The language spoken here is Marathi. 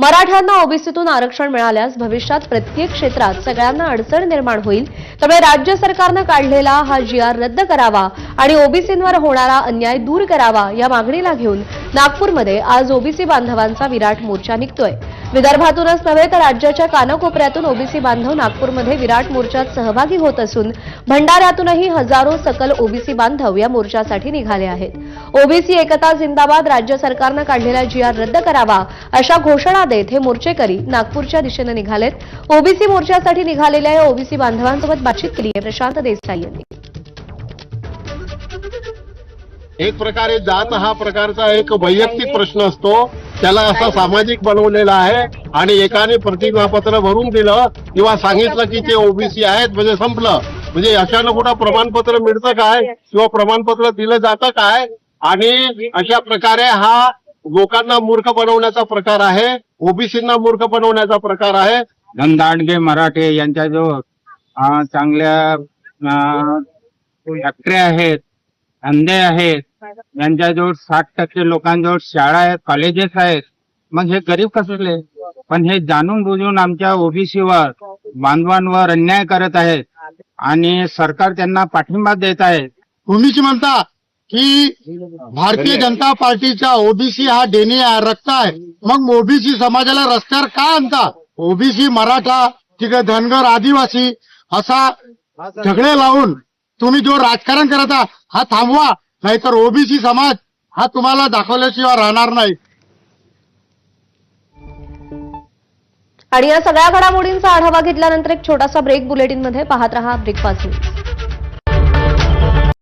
मराठ्यांना ओबीसीतून आरक्षण मिळाल्यास भविष्यात प्रत्येक क्षेत्रात सगळ्यांना अडचण निर्माण होईल. त्यामुळे राज्य सरकारनं काढलेला हा जी आर रद्द करावा आणि ओबीसींवर होणारा अन्याय दूर करावा या मागणीला घेऊन नागपूरमध्ये आज ओबीसी बांधवांचा विराट मोर्चा निघतोय. विदर्भातूनच नव्हे तर राज्याच्या कानाकोपऱ्यातून ओबीसी बांधव नागपूरमध्ये विराट मोर्चात सहभागी होत असून भंडाऱ्यातूनही हजारो सकल ओबीसी बांधव या मोर्चासाठी निघाले आहेत. ओबीसी एकता जिंदाबाद राज्य सरकारनं काढलेला जीआर रद्द करावा अशा घोषणा देत हे मोर्चेकरी नागपूरच्या दिशेनं निघालेत. ओबीसी मोर्चासाठी निघालेल्या या ओबीसी बांधवांसोबत बातचीत केली आहे प्रशांत देसाई यांनी. एक प्रकारे जात हा प्रकारचा एक वैयक्तिक प्रश्न असतो. त्याला असा सामाजिक बनवलेला आहे आणि एकाने प्रतिज्ञापत्र भरून दिलं किंवा सांगितलं की ते ओबीसी आहेत म्हणजे संपलं. म्हणजे अशानं कुठं प्रमाणपत्र मिळतं काय? किंवा प्रमाणपत्र दिलं जातं काय? आणि अशा प्रकारे हा लोकांना मूर्ख बनवण्याचा प्रकार आहे ओबीसींना मूर्ख बनवण्याचा प्रकार आहे. धनदांडगे मराठे यांच्या जो चांगल्या फॅक्टऱ्या आहेत धंदे आहेत यांच्याजवळ साठ टक्के लोकांजवळ शाळा आहेत कॉलेजेस आहेत. मग हे गरीब कसले? पण हे जाणून बुजून आमच्या ओबीसीवर बांधवांवर अन्याय करत आहेत. आणि सरकार त्यांना पाठिंबा देत आहे. तुम्हीच म्हणता की भारतीय जनता पार्टीचा ओबीसी हा डेनी आहे, रक्त आहे मग ओबीसी समाजाला रस्त्यावर का आणता? ओबीसी मराठा तिकडे धनगर आदिवासी असा झगडे लावून तुम्ही जो राजकारण करता हा थांबवा. नाहीतर ओबीसी समाज हा तुम्हाला दाखवल्याशिवाय राहणार नाही. आणि या सगळ्या घडामोडींचा आढावा घेतल्यानंतर एक छोटासा ब्रेक बुलेटिनमध्ये पाहत रहा ब्रेकफास्ट न्यूज